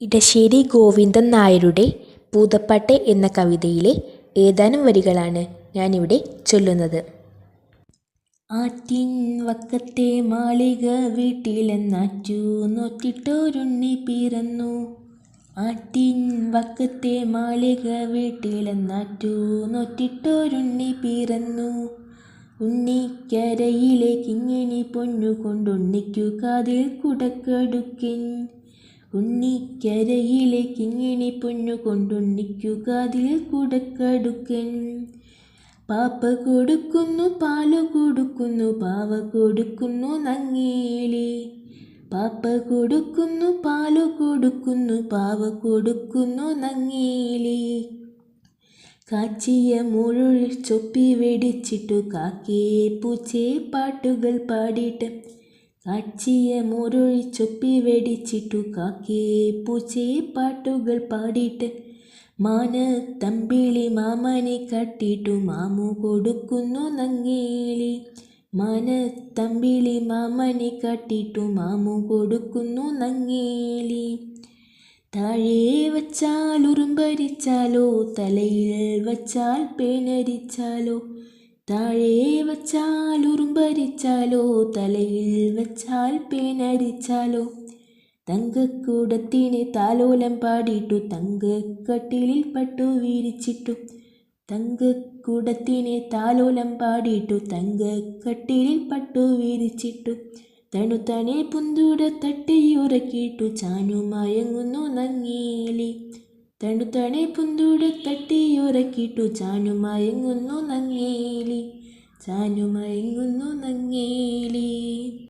ഇടശ്ശേരി ഗോവിന്ദൻ നായരുടെ പൂതപ്പാട്ട് എന്ന കവിതയിലെ ഏതാനും വരികളാണ് ഞാനിവിടെ ചൊല്ലുന്നത്. ആറ്റിൻ വക്കത്തെ മാളിക വീട്ടിലെന്നാറ്റു നോറ്റിട്ടൊരുണ്ണി പിറന്നു. ആറ്റിൻ വക്കത്തെ മാളിക വീട്ടിലെന്നാറ്റു നോറ്റിട്ടൊരുണ്ണി പിറന്നു. ഉണ്ണിക്കരയിലെ കിങ്ങിണി പൊന്നുകൊണ്ടുണ്ണിക്കു കാതിൽ കുടക്കടുക്കൻ. ഉണ്ണിക്കരയിലെ കിങ്ങിണി പൊന്നുകൊണ്ടുണ്ണിക്കു കാതിൽ കുടക്കടുക്കൻ. പാപ്പ കൊടുക്കുന്നു പാൽ കൊടുക്കുന്നു പാവ കൊടുക്കുന്നു നങ്ങേലി. പാപ്പ കൊടുക്കുന്നു പാൽ കൊടുക്കുന്നു പാവ കൊടുക്കുന്നു നങ്ങേലി. കാച്ചിയ മുഴുവിൽ ചൊപ്പി വെടിച്ചിട്ടു കാക്കേ പൂച്ചേ പാട്ടുകൾ പാടിയിട്ട്. കാച്ചിയ മുഴുഴിൽ ചൊപ്പി വെടിച്ചിട്ടു കാക്കേ പൂച്ചയെ പാട്ടുകൾ പാടിയിട്ട്. മാനത്തമ്പിളി മാമനെ കട്ടിട്ടു മാമു കൊടുക്കുന്നു നങ്ങേലി. മാനത്തമ്പിളി മാമനെ കട്ടിട്ടു മാമു കൊടുക്കുന്നു നങ്ങേലി. താഴെ വച്ചാൽ ഉറുമ്പരിച്ചാലോ തലയിൽ വച്ചാൽ പേനരിച്ചാലോ. താഴെ വച്ചാൽ ഉറുമ്പരിച്ചാലോ തലയിൽ വച്ചാൽ പേനരിച്ചാലോ. തങ്കക്കൂടത്തിന് താലോലം പാടിയിട്ടു തങ്കക്കട്ടിലിൽ പട്ടു വീരിച്ചിട്ടു തങ്കക്കൂടത്തിന് താലോലം പാടിയിട്ടു തങ്കക്കട്ടിലിൽ പട്ടു വീരിച്ചിട്ടു തണുത്തനെ പുന്തൂട തട്ടിയുറക്കിയിട്ടു ചാഞ്ഞു മയങ്ങുന്നു നങ്ങേലി. തണുത്തനെ പുന്തൂട തട്ടിയുറക്കിയിട്ടു ചാനു മയങ്ങുന്നു നങ്ങേലി. ചാഞ്ഞു മയങ്ങുന്നു നങ്ങേലി.